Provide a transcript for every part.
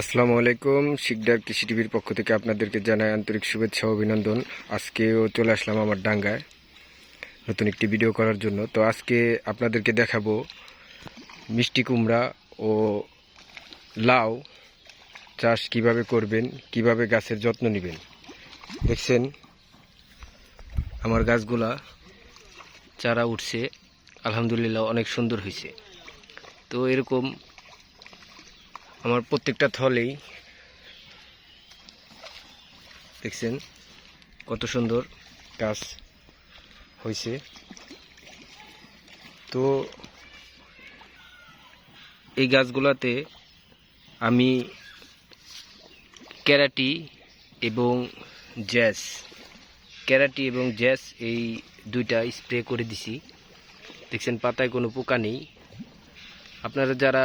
আসসালামু আলাইকুম, শিকদার কৃষি টিভির পক্ষ থেকে আপনাদেরকে জানাই আন্তরিক শুভেচ্ছা অভিনন্দন। আজকেও চলে আসলাম আমার ডাঙ্গায় নতুন একটি ভিডিও করার জন্য। তো আজকে আপনাদেরকে দেখাবো মিষ্টি কুমড়া ও লাউ চাষ কীভাবে করবেন, কীভাবে গাছের যত্ন নেবেন। দেখছেন আমার গাছগুলা চারা উঠছে, আলহামদুলিল্লাহ অনেক সুন্দর হয়েছে। তো এরকম আমার প্রত্যেকটা থলেই দেখছেন কত সুন্দর গাছ হয়েছে। তো এই গাছগুলোতে আমি ক্যারাটি এবং জ্যাস, ক্যারাটি এবং জ্যাস এই দুইটা স্প্রে করে দিছি। দেখছেন পাতায় কোনো পোকা নেই। আপনারা যারা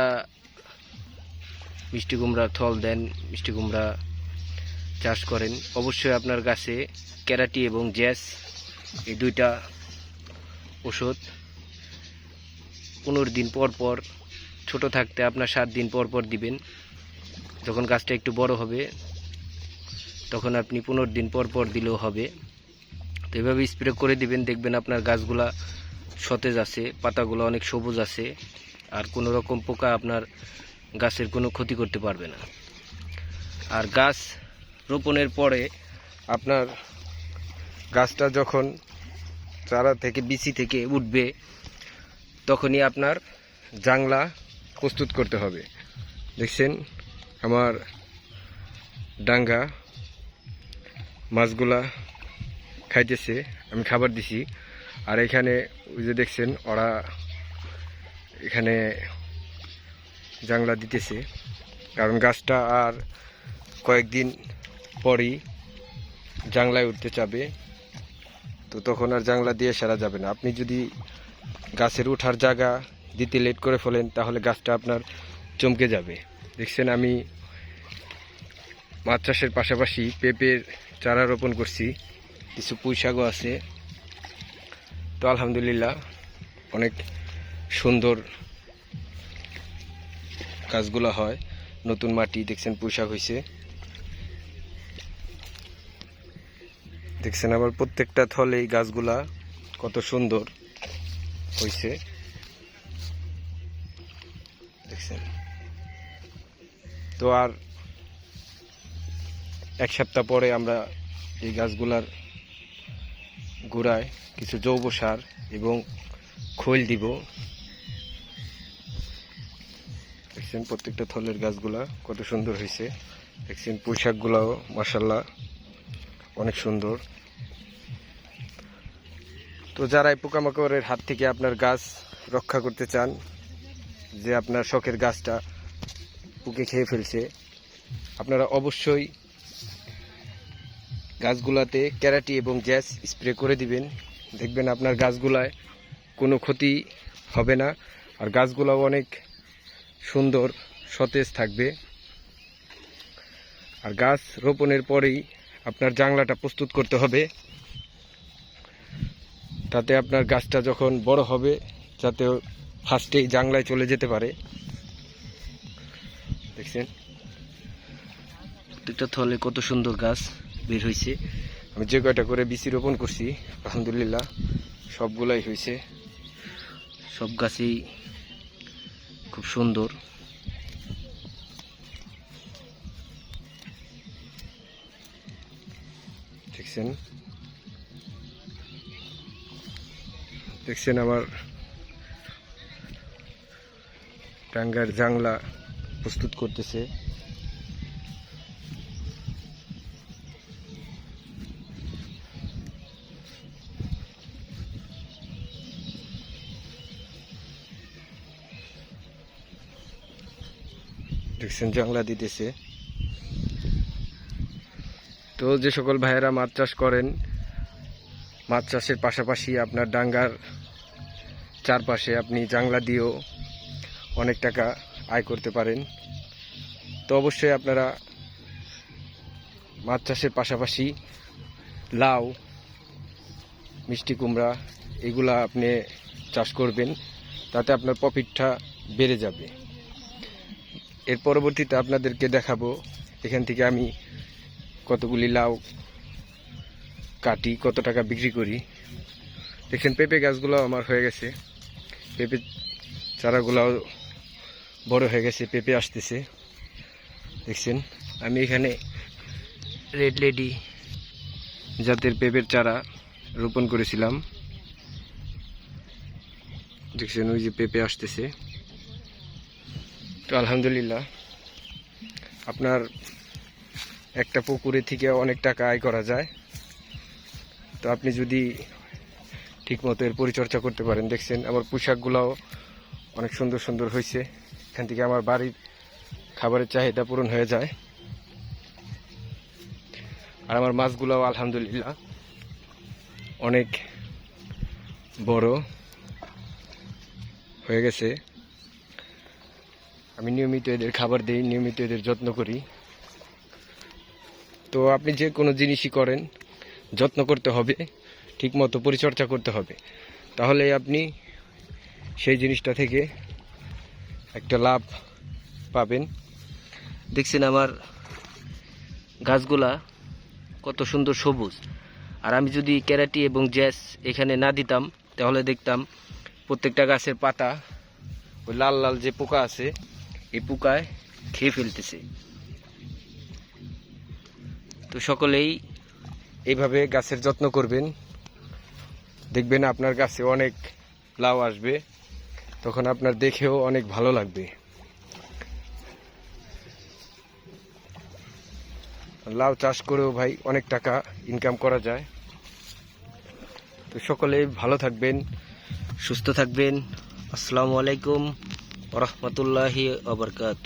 মিষ্টি কুমড়ার থল দেন, মিষ্টি কুমড়া চাষ করেন। অবশ্যই আপনার গাছে ক্যারাটি এবং জ্যাস, এই দুইটা ওষুধ পনেরো দিন পর পর, ছোট থাকতে আপনার সাত দিন পর পর দিবেন। যখন গাছটা একটু বড় হবে, তখন আপনি পনেরো দিন পর পর দিলেও হবে। তো এভাবে স্প্রে করে দিবেন, দেখবেন আপনার গাছগুলা সতেজ আছে, পাতাগুলো অনেক সবুজ আছে, আর কোনো রকম পোকা আপনার গাছের কোনো ক্ষতি করতে পারবে না। আর গাছ রোপণের পরে আপনার গাছটা যখন চারা থেকে, বিচি থেকে উঠবে, তখনই আপনার জাংলা প্রস্তুত করতে হবে। দেখছেন আমার ডাঙ্গা মাছগুলা খাইতেছে, আমি খাবার দিছি। আর এখানে ওই যে দেখছেন ওরা এখানে জাংলা দিতেছে। কারণ গাছটা আর কয়েকদিন পরই জাংলায় উঠতে চাবে, তো তখন আর জাংলা দিয়ে সারা যাবে না। আপনি যদি গাছের ওঠার জায়গা দিতে লেট করে ফেলেন, তাহলে গাছটা আপনার চমকে যাবে। দেখছেন, আমি মাছ চাষের পাশাপাশি পেঁপের চারা রোপণ করছি। কিছু পুঁই শাকও আছে। তো আলহামদুলিল্লাহ, অনেক সুন্দর গাছগুলো হয়। নতুন মাটি, দেখছেন পোশাক হয়েছে দেখছেন আবার প্রত্যেকটা থলে এই গাছগুলা কত সুন্দর হয়েছে দেখছেন। তো আর এক সপ্তাহ পরে আমরা এই গাছগুলার গোড়ায় কিছু জৈব সার এবং খৈল দিব। দেখছেন প্রত্যেকটা থলের গাছগুলা, কত সুন্দর হয়েছে দেখছেন পোশাকগুলাও মাসাল্লাহ অনেক সুন্দর। তো যারা এই পোকামাকড়ের হাত থেকে আপনার গাছ রক্ষা করতে চান, যে আপনার শখের গাছটা পুকে খেয়ে ফেলছে, আপনারা অবশ্যই গাছগুলাতে ক্যারাটি এবং গ্যাস স্প্রে করে দিবেন। দেখবেন আপনার গাছগুলায় কোনো ক্ষতি হবে না। আর গাছগুলাও অনেক সুন্দর সতেজ থাকবে। আর গাছ রোপণের পরেই আপনার জাংলাটা প্রস্তুত করতে হবে। তাতে আপনার গাছটা যখন বড় হবে, যাতে ফার্স্টেই জাংলায় চলে যেতে পারে। দেখছেন? প্রত্যেকটা থলে কত সুন্দর গাছ বের হয়েছে আমি যে কয়টা করে বিচি রোপণ করছি, আলহামদুলিল্লাহ, সবগুলাই হয়েছে সব গাছেই খুব সুন্দর। দেখছেন? দেখছেন আমার টাঙ্গার জাংলা প্রস্তুত করতেছে। দেখছেন, জাংলা দিতেছে। তো যে সকল ভাইয়েরা মাছ চাষ করেন, মাছ চাষের পাশাপাশি আপনার ডাঙ্গার চারপাশে আপনি জাংলা দিয়েও অনেক টাকা আয় করতে পারেন। তো অবশ্যই আপনারা মাছ চাষের পাশাপাশি লাউ, মিষ্টি কুমড়া, এগুলা আপনি চাষ করবেন, তাতে আপনার প্রফিটটা বেড়ে যাবে। এর পরবর্তীতে আপনাদেরকে দেখাবো, এখান থেকে আমি কতগুলি লাউ কাটি, কত টাকা বিক্রি করি। দেখছেন পেঁপে গাছগুলো আমার হয়ে গেছে। পেঁপে চারাগুলাও বড় হয়ে গেছে, পেঁপে আসতেছে। দেখছেন, আমি এখানে রেড লেডি জাতের পেঁপের চারা রোপণ করেছিলাম। দেখছেন, ওই যে পেঁপে আসতেছে। তো আলহামদুলিল্লাহ। আপনার একটা পুকুরে থেকে অনেক টাকা আয় করা যায়। তো আপনি যদি ঠিকমতো এর পরিচর্যা করতে পারেন, দেখছেন আমার পোশাকগুলোও অনেক সুন্দর সুন্দর হয়েছে এখান থেকে আমার বাড়ির খাবারের চাহিদা পূরণ হয়ে যায়। আর আমার মাছগুলোও আলহামদুলিল্লাহ অনেক বড় হয়ে গেছে। আমি নিয়মিত এদের খাবার দিই, নিয়মিত এদের যত্ন করি। তো আপনি যে কোনো জিনিসই করেন, যত্ন করতে হবে, ঠিকমতো পরিচর্যা করতে হবে। তাহলে আপনি সেই জিনিসটা থেকে একটা লাভ পাবেন। দেখছেন আমার গাছগুলা কত সুন্দর সবুজ। আর আমি যদি ক্যারাটি এবং জ্যাস এখানে না দিতাম, তাহলে দেখতাম প্রত্যেকটা গাছের পাতা ওই লাল লাল যে পোকা আছে এই পোকায় খেয়ে ফেলতেছে। তো সকলেই এইভাবে গাছের যত্ন করবেন। দেখবেন আপনার গাছে অনেক লাউ আসবে, তখন আপনার দেখেও অনেক ভালো লাগবে। লাউ চাষ করেও ভাই অনেক টাকা ইনকাম করা যায়। তো সকলেই ভালো থাকবেন, সুস্থ থাকবেন। আসসালামু আলাইকুম। রহমতুল্লাহি আবরকাত